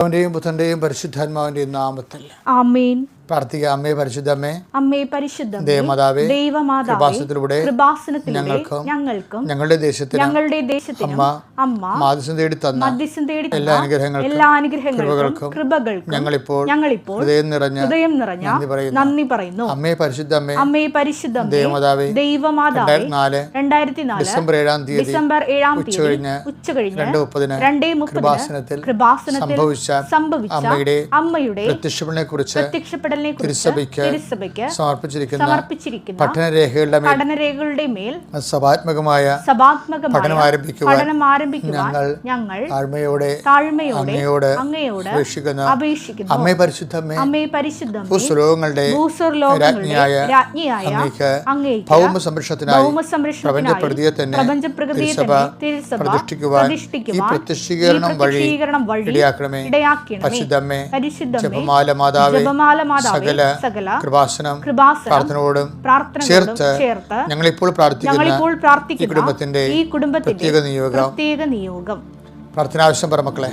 അവന്റെയും ബുധന്റെയും പരിശുദ്ധാത്മാവിന്റെയും നാമത്തിൽ. ആമേൻ. പ്രാർത്ഥിക്കുക. അമ്മേ പരിശുദ്ധമ്മേ അമ്മേ പരിശുദ്ധം ദേവമാതാവേ ദൈവമാതാവേ കൃപാസനത്തിലൂടെ ഞങ്ങൾക്കും ഞങ്ങൾക്കും ഞങ്ങളുടെ ദേശത്തിന് ഞങ്ങളുടെ ദേശത്തിന് അമ്മ അമ്മ മാധ്യസം തേടി തന്ന മധ്യസ്ഥം തേടി എല്ലാ അനുഗ്രഹങ്ങൾക്കും എല്ലാ അനുഗ്രഹങ്ങൾക്കും കൃപകൾക്കും ഞങ്ങളിപ്പോൾ ഞങ്ങളിപ്പോൾ ഹൃദയം നിറഞ്ഞ ഹൃദയം നിറഞ്ഞ നന്ദി പറയുന്നു. അമ്മേ പരിശുദ്ധമ്മേ അമ്മേ പരിശുദ്ധം ദേവമാതാവേ ദൈവമാതാവേ നാല് രണ്ടായിരത്തി നാല് ഡിസംബർ ഏഴാം തീയതി ഡിസംബർ ഏഴാം തീയതി ഉച്ച കഴിഞ്ഞ് രണ്ട് മുപ്പതിന് രണ്ടേ മുപ്പതിന് കൃപാസനത്തിൽ സംഭവിച്ച സംഭവിച്ച അമ്മയുടെ അമ്മയുടെ പ്രത്യക്ഷപ്പെടനെ കുറിച്ച് പ്രത്യക്ഷപ്പെടലിനെ കുറിച്ച് തിരുസഭയ്ക്ക് സമർപ്പിച്ചിരിക്കുന്ന പഠനരേഖകളുടെ പഠനരേഖകളുടെ മേൽ സഭാത്മകമായ സഭാത്മകമായ പഠനം ആരംഭിക്കുവാൻ പഠനം ആരംഭിക്കുവാൻ ഞങ്ങൾ താഴ്മയോടെ താഴ്മയോടെ അങ്ങയോട് അങ്ങയോട് അപേക്ഷിക്കുന്നു. അമ്മേ പരിശുദ്ധമ്മേ അമ്മേ പരിശുദ്ധം ഭൂസ്വലോകങ്ങളുടെ രാജ്ഞിയായ രാജ്ഞിയായ അങ്ങേക്ക് ഭൗമ സംരക്ഷണത്തിനായി ഭൗമ സംരക്ഷണത്തിനായി പ്രപഞ്ചപ്രകൃതിയെ തന്നെ പ്രപഞ്ചപ്രകൃതിയെ തിരുസഭ തന്നെ തിരുസഭ പ്രതിഷ്ഠിക്കുവാൻ ഈ പ്രത്യക്ഷീകരണം വഴി ഇടയാക്കണമേ. പരിശുദ്ധമ്മേ ജപമാല മാതാവേ സകല സകല കൃപാസനം പ്രാർത്ഥനയോടും ചേർത്ത് ഞങ്ങളിപ്പോൾ പ്രാർത്ഥിക്കുന്ന ഈ കുടുംബത്തിന്റെ ഈ കുടുംബത്തിന്റെ പ്രത്യേക നിയോഗം. പ്രത്യേക നിയോഗം. പ്രാർത്ഥനാവശ്യം പറ മക്കളെ.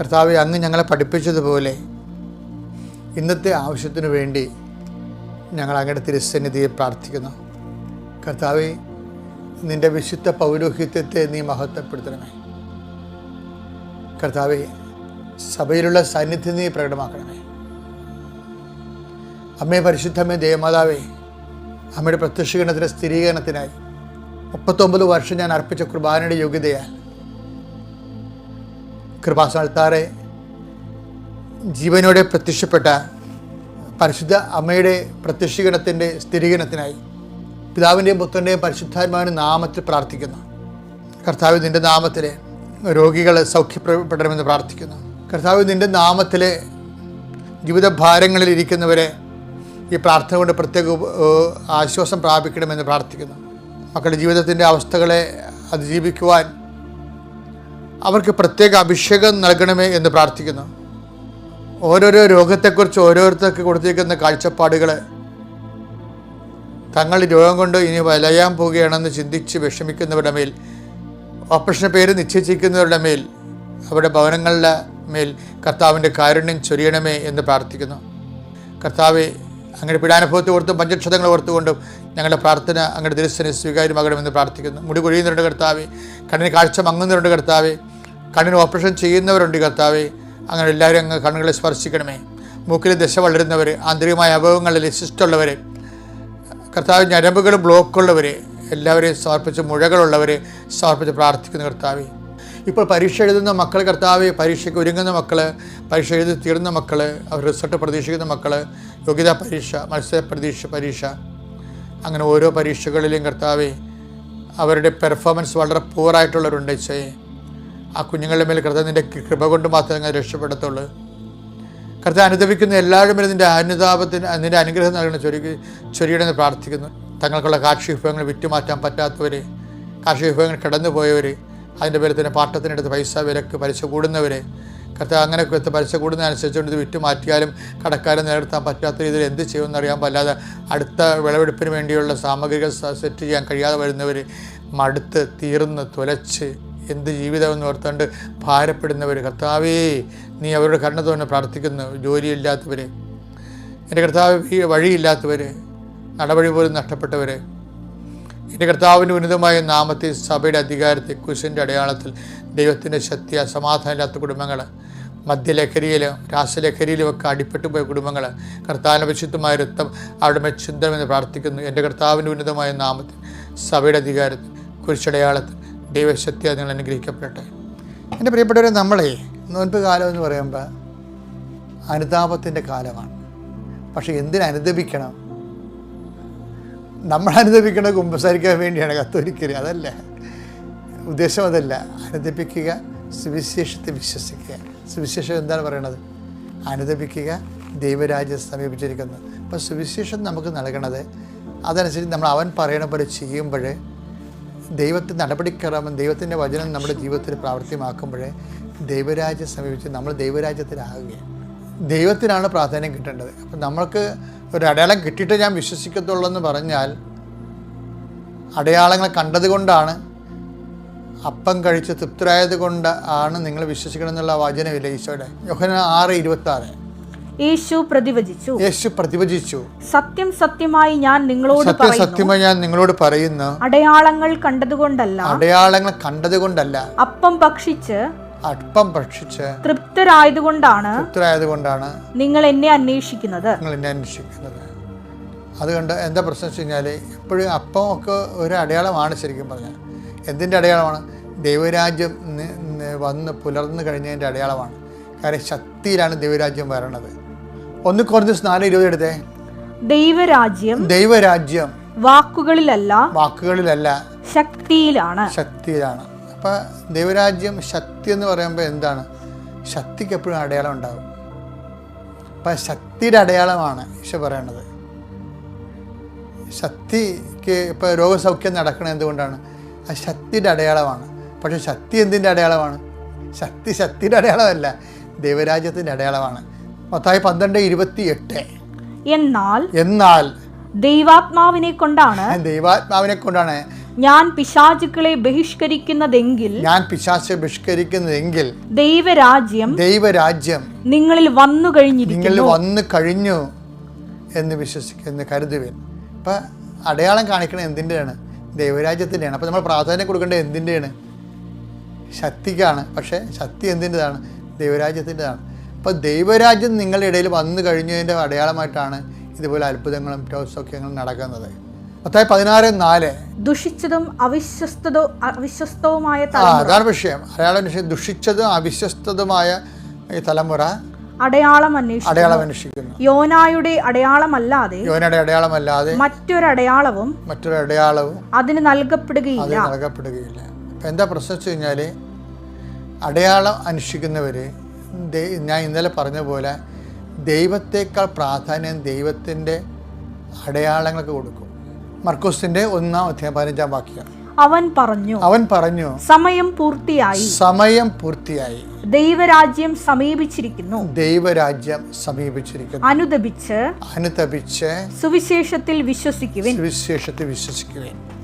കർത്താവെ അങ്ങ് ഞങ്ങളെ പഠിപ്പിച്ചതുപോലെ ഇന്നത്തെ ആവശ്യത്തിനു വേണ്ടി ഞങ്ങൾ അങ്ങയുടെ തിരുസന്നിധിയെ പ്രാർത്ഥിക്കുന്നു. കർത്താവ് നിന്റെ വിശുദ്ധ പൗരോഹിത്യത്തെ നീ മഹത്വപ്പെടുത്തണമേ. കർത്താവെ സഭയിലുള്ള സാന്നിധ്യം നീ പ്രകടമാക്കണമേ. അമ്മേ പരിശുദ്ധമേ ദേവമാതാവേ അമ്മയുടെ പ്രത്യക്ഷീകരണത്തിന്റെ സ്ഥിരീകരണത്തിനായി മുപ്പത്തൊമ്പത് വർഷം ഞാൻ അർപ്പിച്ച കുർബാനയുടെ യോഗ്യതയാൽ കൃപാസ്ഥാനത്താറെ ജീവനോടെ പ്രത്യക്ഷപ്പെട്ട പരിശുദ്ധ അമ്മയുടെ പ്രത്യക്ഷീകരണത്തിന്റെ സ്ഥിരീകരണത്തിനായി പിതാവിന്റെയും പുത്രന്റെയും പരിശുദ്ധാത്മാവിന്റെ നാമത്തിൽ പ്രാർത്ഥിക്കുന്നു. കർത്താവ് നിന്റെ നാമത്തിൽ രോഗികൾ സൗഖ്യപ്പെടണമെന്ന് പ്രാർത്ഥിക്കുന്നു. കർത്താവ് നിന്റെ നാമത്തിൽ ജീവിതഭാരങ്ങളിൽ ഇരിക്കുന്നവരെ ഈ പ്രാർത്ഥന കൊണ്ട് പ്രത്യേക ആശ്വാസം പ്രാപിക്കണമെന്ന് പ്രാർത്ഥിക്കുന്നു. മക്കളുടെ ജീവിതത്തിന്റെ അവസ്ഥകളെ അതിജീവിക്കുവാൻ അവർക്ക് പ്രത്യേക അഭിഷേകം നൽകണമേ എന്ന് പ്രാർത്ഥിക്കുന്നു. ഓരോരോ രോഗത്തെക്കുറിച്ച് ഓരോരുത്തർക്ക് കൊടുത്തിരിക്കുന്ന കാഴ്ചപ്പാടുകൾ തങ്ങൾ രോഗം കൊണ്ട് ഇനി വലയാൻ പോവുകയാണെന്ന് ചിന്തിച്ച് വിഷമിക്കുന്നവരുടെ മേൽ ഓപ്പറേഷന് പേര് നിശ്ചയിച്ചിരിക്കുന്നവരുടെ മേൽ അവരുടെ ഭവനങ്ങളുടെ മേൽ കർത്താവിന്റെ കാരുണ്യം ചൊരിയണമേ എന്ന് പ്രാർത്ഥിക്കുന്നു. കർത്താവെ അങ്ങനെ പീഡാനുഭവത്തെ ഓർത്തും പഞ്ചക്ഷതങ്ങൾ ഓർത്തുകൊണ്ടും ഞങ്ങളുടെ പ്രാർത്ഥന അങ്ങയുടെ ദിവസനെ സ്വീകാര്യമാകണമെന്ന് പ്രാർത്ഥിക്കുന്നു. മുടി കൊഴിയുന്നവരുടെ കർത്താവെ കണ്ണിന് കാഴ്ച മങ്ങുന്നവരുണ്ട് കർത്താവെ കണ്ണിന് ഓപ്പറേഷൻ ചെയ്യുന്നവരുണ്ട് കർത്താവെ അങ്ങനെ എല്ലാവരും അങ്ങ് കണ്ണുകളെ സ്പർശിക്കണമേ. മൂക്കിൽ ദശ വളരുന്നവർ ആന്തരികമായ അഭവങ്ങളിൽ ശിഷ്ടമുള്ളവർ കർത്താവ് ഞരമ്പുകൾ ബ്ലോക്കുള്ളവർ എല്ലാവരെയും സമർപ്പിച്ച് മുഴകളുള്ളവർ സമർപ്പിച്ച് പ്രാർത്ഥിക്കുന്ന കർത്താവ്. ഇപ്പോൾ പരീക്ഷ എഴുതുന്ന മക്കൾ കർത്താവ് പരീക്ഷയ്ക്ക് ഒരുങ്ങുന്ന മക്കൾ പരീക്ഷ എഴുതി തീർന്ന മക്കൾ അവർ റിസൾട്ട് പ്രതീക്ഷിക്കുന്ന മക്കൾ യോഗ്യതാ പരീക്ഷ മത്സര പ്രതീക്ഷ പരീക്ഷ അങ്ങനെ ഓരോ പരീക്ഷകളിലും കർത്താവെ അവരുടെ പെർഫോമൻസ് വളരെ പൂറായിട്ടുള്ളവരുണ്ട് ചേ ആ കുഞ്ഞുങ്ങളുടെ മേൽ കർത്താവ് നിന്റെ കൃപ കൊണ്ട് മാത്രമേ അങ്ങനെ രക്ഷപ്പെടത്തുള്ളൂ. കർത്താവ് അനുദപിക്കുന്ന എല്ലാവരും മേലും നിന്റെ അനുതാപത്തിന് നിന്റെ അനുഗ്രഹം നൽകണം ചൊരി ചൊരിയുടെ പ്രാർത്ഥിക്കുന്നു. തങ്ങൾക്കുള്ള കാർഷിക വിഭവങ്ങൾ വിറ്റുമാറ്റാൻ പറ്റാത്തവർ കാർഷിക വിഭവങ്ങൾ കടന്നു പോയവർ അതിന്റെ പേരിൽ തന്നെ പാട്ടത്തിനെടുത്ത് പൈസ വിലക്ക് പലിശ കൂടുന്നവരെ കർത്താവ് അങ്ങനെ പലിശ കൂടുന്നതനുസരിച്ചുകൊണ്ട് ഇത് വിറ്റ് മാറ്റിയാലും കടക്കാരെ നിലനിർത്താൻ പറ്റാത്ത രീതിയിൽ എന്ത് ചെയ്യുമെന്ന് അറിയാൻ പാടില്ലാതെ അടുത്ത വിളവെടുപ്പിന് വേണ്ടിയുള്ള സാമഗ്രികൾ സെറ്റ് ചെയ്യാൻ കഴിയാതെ വരുന്നവർ മടുത്ത് തീർന്ന് തുലച്ച് എന്ത് ജീവിതമെന്ന് ഓർത്തുകൊണ്ട് ഭാരപ്പെടുന്നവർ കർത്താവേ നീ അവരുടെ കരുണ തോന്നെ പ്രാർത്ഥിക്കുന്നു. ജോലിയില്ലാത്തവർ എന്റെ കർത്താവ് ഈ വഴിയില്ലാത്തവർ നടപടി പോലും നഷ്ടപ്പെട്ടവർ എന്റെ കർത്താവിന്റെ ഉന്നതമായ നാമത്തെ സഭയുടെ അധികാരത്തെ കുശിന്റെ അടയാളത്തിൽ ദൈവത്തിന്റെ ശക്തി അസമാധാനമില്ലാത്ത കുടുംബങ്ങൾ മദ്യലഹരിയിലും രാസലഹരിയിലും ഒക്കെ അടിപ്പെട്ടു പോയ കുടുംബങ്ങൾ കർത്താവിന്റെ വിശുദ്ധമായ രക്തം അവിടെ ചിന്തമെന്ന് പ്രാർത്ഥിക്കുന്നു. എന്റെ കർത്താവിന്റെ ഉന്നതമായ നാമത്തിൽ സഭയുടെ അധികാരത്തിൽ കുരിശടയാളത്തിൽ ദൈവശക്തി നിങ്ങൾ അനുഗ്രഹിക്കപ്പെടട്ടെ. എന്റെ പ്രിയപ്പെട്ടവരെ നമ്മളെ നോൻപ് കാലം എന്ന് പറയുമ്പോൾ അനുതാപത്തിന്റെ കാലമാണ്. പക്ഷേ എന്തിനനുദപിക്കണം നമ്മൾ അനുദപിക്കണ കുമ്പസാരിക്കാൻ വേണ്ടിയാണ് കത്തോലിക്കര്. അതല്ല. ഉദ്ദേശം അതല്ല. അനുദപിക്കുക സുവിശേഷത്തെ വിശ്വസിക്കുക. സുവിശേഷം എന്താണ് പറയണത്? അനുദപിക്കുക ദൈവരാജ്യം സമീപിച്ചിരിക്കുന്നു. അപ്പോൾ സുവിശേഷം നമുക്ക് നൽകണത് അതനുസരിച്ച് നമ്മൾ അവൻ പറയണ പോലെ ചെയ്യുമ്പോൾ ദൈവത്തിന്റെ നടപടിക്രമം ദൈവത്തിന്റെ വചനം നമ്മുടെ ജീവിതത്തിൽ പ്രാവർത്തിയമാക്കുമ്പോൾ ദൈവരാജ്യം സമീപിച്ച് നമ്മൾ ദൈവരാജ്യത്തിലാകുകയാണ്. ദൈവത്തിനാണ് പ്രാധാന്യം കിട്ടേണ്ടത്. അപ്പം നമ്മൾക്ക് ഒരു അടയാളം കിട്ടിയിട്ട് ഞാൻ വിശ്വസിക്കത്തുള്ളൂ എന്ന് പറഞ്ഞാൽ അടയാളങ്ങൾ കണ്ടതുകൊണ്ടാണ് അപ്പം കഴിച്ച് തൃപ്തരായത് കൊണ്ട് ആണ് നിങ്ങൾ വിശ്വസിക്കണം എന്നുള്ള വചനമില്ല ഈശോയുടെ? യോഹന ആറ് ഇരുപത്തി ആറ് യേശു പ്രതിവചിച്ചു. യേശു പ്രതിവചിച്ചു. സത്യം സത്യമായി ഞാൻ നിങ്ങളോട് സത്യം സത്യമായി ഞാൻ നിങ്ങളോട് പറയുന്നു. അടയാളങ്ങൾ കണ്ടതുകൊണ്ടല്ല. അടയാളങ്ങൾ കണ്ടതുകൊണ്ടല്ല. അപ്പം ഭക്ഷിച്ച് അപ്പം ഭക്ഷിച്ച് തൃപ്തരായതുകൊണ്ടാണ് തൃപ്തരായതുകൊണ്ടാണ് നിങ്ങൾ എന്നെ അന്വേഷിക്കുന്നത്. നിങ്ങൾ എന്നെ അന്വേഷിക്കുന്നത്. അതുകൊണ്ട് എന്താ പ്രശ്നം വെച്ച് കഴിഞ്ഞാൽ എപ്പോഴും അപ്പം ഒക്കെ ഒരു അടയാളമാണ് ശരിക്കും പറഞ്ഞാൽ. എന്തിന്റെ അടയാളമാണ്? ദൈവരാജ്യം വന്ന് പുലർന്നു കഴിഞ്ഞതിന്റെ അടയാളമാണ്. കാര്യം ശക്തിയിലാണ് ദൈവരാജ്യം വരണത്. ഒന്ന് കുറഞ്ഞ നാല് ഇരുപത് എടുത്തേ. ദൈവരാജ്യം ദൈവരാജ്യം വാക്കുകളിലല്ല വാക്കുകളിലല്ല ശക്തിയിലാണ്. ശക്തിയിലാണ്. അപ്പൊ ദൈവരാജ്യം ശക്തി എന്ന് പറയുമ്പോൾ എന്താണ്? ശക്തിക്ക് എപ്പോഴും അടയാളം ഉണ്ടാകും അപ്പൊ ശക്തിയുടെ അടയാളമാണ് ഈശോ പറയണത്. ശക്തിക്ക് ഇപ്പോൾ രോഗസൗഖ്യം നടക്കണത് എന്തുകൊണ്ടാണ്? ആ ശക്തിയുടെ അടയാളമാണ്. പക്ഷേ ശക്തി എന്തിന്റെ അടയാളമാണ്? ശക്തി ശക്തിയുടെ അടയാളമല്ല ദൈവരാജ്യത്തിന്റെ അടയാളമാണ്. മൊത്തമായി പന്ത്രണ്ട് ഇരുപത്തി എട്ട് എന്നാൽ എന്നാൽ ദൈവാത്മാവിനെ കൊണ്ടാണ് ദൈവാത്മാവിനെ കൊണ്ടാണ് ഞാൻ പിശാചുക്കളെ ബഹിഷ്കരിക്കുന്നതെങ്കിൽ ഞാൻ പിശാചെ ബഹിഷ്കരിക്കുന്നതെങ്കിൽ ദൈവരാജ്യം ദൈവരാജ്യം നിങ്ങളിൽ വന്നു കഴിഞ്ഞു നിങ്ങളിൽ വന്നു കഴിഞ്ഞു എന്ന് വിശ്വസിക്കുന്ന കരുതുവിൻ. അപ്പം അടയാളം കാണിക്കണത് എന്തിന്റെയാണ്? ദൈവരാജ്യത്തിന്റെയാണ്. അപ്പം നമ്മൾ പ്രാധാന്യം കൊടുക്കേണ്ടത് എന്തിന്റെയാണ്? ശക്തിക്കാണ്. പക്ഷേ ശക്തി എന്തിന്റെതാണ്? ദൈവരാജ്യത്തിന്റെതാണ്. അപ്പോൾ ദൈവരാജ്യം നിങ്ങളുടെ ഇടയിൽ വന്നു കഴിഞ്ഞതിന്റെ അടയാളമായിട്ടാണ് ഇതുപോലെ അത്ഭുതങ്ങളും സൗഖ്യങ്ങളും നടക്കുന്നത്. പത്തായി പതിനാറ് നാല്. ദുഷിച്ചതും അവിശ്വസ്തതോ അവിശ്വസ്തവുമായ അതാണ് വിഷയം. അടയാളം വിഷയം ദുഷിച്ചതും അവിശ്വസ്തതുമായ ഈ തലമുറ അടയാളം അന്വേഷിച്ചു അടയാളം അന്വേഷിക്കുന്നു. യോനായുടെ അടയാളമല്ലാതെ യോനയുടെ അടയാളമല്ലാതെ മറ്റൊരടയാളവും മറ്റൊരു അടയാളവും അതിന് നൽകപ്പെടുകയില്ല. നൽകപ്പെടുകയില്ല. എന്താ പ്രശ്നം വെച്ച് കഴിഞ്ഞാൽ അടയാളം അനുഷ്ഠിക്കുന്നവർ ഞാൻ ഇന്നലെ പറഞ്ഞ പോലെ ദൈവത്തേക്കാൾ പ്രാധാന്യം ദൈവത്തിന്റെ അടയാളങ്ങൾക്ക് കൊടുക്കും. മർക്കോസിന്റെ ഒന്നാം അധ്യായം പതിനഞ്ചാം വാക്യം. അവൻ പറഞ്ഞു അവൻ പറഞ്ഞു സമയം പൂർത്തിയായി. സമയം പൂർത്തിയായി. ദൈവരാജ്യം സമീപിച്ചിരിക്കുന്നു. ദൈവരാജ്യം സമീപിച്ചിരിക്കുന്നു. അനുദപിച്ച് അനുദപിച്ച് സുവിശേഷത്തിൽ വിശ്വസിക്കുവിൻ. സുവിശേഷത്തിൽ വിശ്വസിക്കുകയും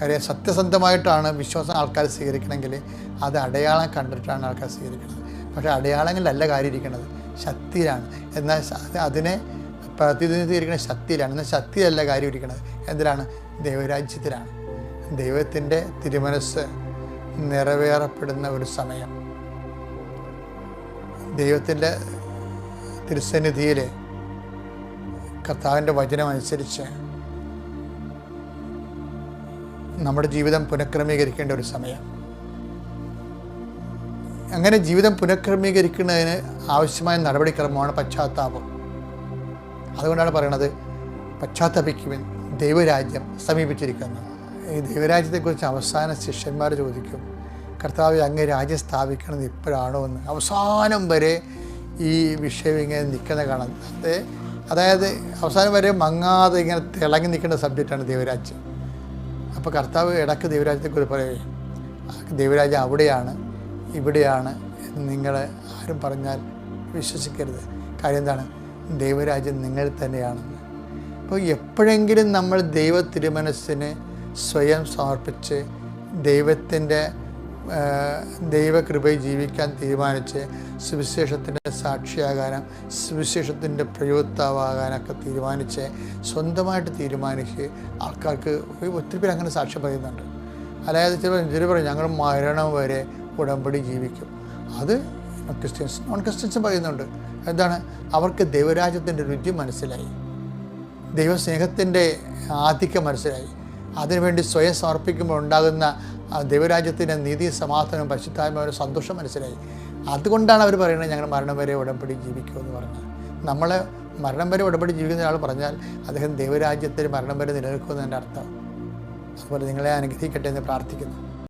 കാര്യം സത്യസന്ധമായിട്ടാണ് വിശ്വാസം ആൾക്കാർ സ്വീകരിക്കണമെങ്കിൽ അത് അടയാളം കണ്ടിട്ടാണ് ആൾക്കാർ സ്വീകരിക്കുന്നത്. പക്ഷേ അടയാളങ്ങളിലല്ല കാര്യം ഇരിക്കുന്നത് ശക്തിയിലാണ്. എന്നാൽ അതിനെ പ്രതിനിധീകരിക്കുന്ന ശക്തിയിലാണ്. എന്നാൽ ശക്തിയല്ല കാര്യം ഇരിക്കുന്നത് എന്തിനാണ് ദൈവരാജ്യത്തിലാണ്. ദൈവത്തിന്റെ തിരുമനസ് നിറവേറപ്പെടുന്ന ഒരു സമയം. ദൈവത്തിന്റെ തിരുസന്നിധിയിൽ കർത്താവിന്റെ വചനം അനുസരിച്ച് നമ്മുടെ ജീവിതം പുനഃക്രമീകരിക്കേണ്ട ഒരു സമയം. അങ്ങനെ ജീവിതം പുനഃക്രമീകരിക്കുന്നതിന് ആവശ്യമായ നടപടിക്രമമാണ് പശ്ചാത്താപം. അതുകൊണ്ടാണ് പറയണത് പശ്ചാത്തപിക്കുവിൻ ദൈവരാജ്യം സമീപിച്ചിരിക്കുന്നത് ഈ ദൈവരാജ്യത്തെക്കുറിച്ച് അവസാന ശിഷ്യന്മാർ ചോദിക്കും കർത്താവ് അങ്ങ് രാജ്യം സ്ഥാപിക്കണത് ഇപ്പോഴാണോ എന്ന്? അവസാനം വരെ ഈ വിഷയം ഇങ്ങനെ നിൽക്കുന്ന കാണാം. അതായത് അവസാനം വരെ മങ്ങാതെ ഇങ്ങനെ തിളങ്ങി നിൽക്കേണ്ട സബ്ജക്റ്റാണ് ദൈവരാജ്യം. അപ്പോൾ കർത്താവ് ഇടയ്ക്ക് ദൈവരാജ്യത്തെക്കുറിച്ച് പറയുകയും ദൈവരാജ്യം അവിടെയാണ് ഇവിടെയാണ് എന്ന് നിങ്ങൾ ആരും പറഞ്ഞാൽ വിശ്വസിക്കരുത്. കാര്യം എന്താണ്? ദൈവരാജ്യം നിങ്ങൾ തന്നെയാണെന്ന് അപ്പോൾ എപ്പോഴെങ്കിലും നമ്മൾ ദൈവ തിരുമനസ്സിന് സ്വയം സമർപ്പിച്ച് ദൈവത്തിന്റെ ദൈവകൃപയിൽ ജീവിക്കാൻ തീരുമാനിച്ച് സുവിശേഷത്തിന്റെ സാക്ഷിയാകാനും സുവിശേഷത്തിന്റെ പ്രയോക്താവാകാനൊക്കെ തീരുമാനിച്ച് സ്വന്തമായിട്ട് തീരുമാനിച്ച് ആൾക്കാർക്ക് ഒത്തിരി പേര് അങ്ങനെ സാക്ഷ്യം പറയുന്നുണ്ട്. അതായത് ചില ചില പറയും ഞങ്ങൾ മരണം വരെ ഉടമ്പടി ജീവിക്കും. അത് ക്രിസ്ത്യൻസ് നോൺ ക്രിസ്ത്യൻസും പറയുന്നുണ്ട്. എന്താണ്? അവർക്ക് ദൈവരാജ്യത്തിന്റെ രുചി മനസ്സിലായി. ദൈവസ്നേഹത്തിന്റെ ആധിക്യം മനസ്സിലായി. അതിനുവേണ്ടി സ്വയം സമർപ്പിക്കുമ്പോൾ ഉണ്ടാകുന്ന ദൈവരാജ്യത്തിന്റെ നീതി സമാധാനവും ഒരു സന്തോഷം മനസ്സിലായി. അതുകൊണ്ടാണ് അവർ പറയുന്നത് ഞങ്ങൾ മരണം വരെ ഉടമ്പടി ജീവിക്കുമെന്ന് പറഞ്ഞത്. നമ്മൾ മരണം വരെ ഉടമ്പടി ജീവിക്കുന്ന ഒരാൾ പറഞ്ഞാൽ അദ്ദേഹം ദൈവരാജ്യത്തിൽ മരണം വരെ നിലനിൽക്കുമെന്ന് എന്റെ അർത്ഥം. അതുപോലെ നിങ്ങളെ അനുഗ്രഹിക്കട്ടെ എന്ന് പ്രാർത്ഥിക്കുന്നു.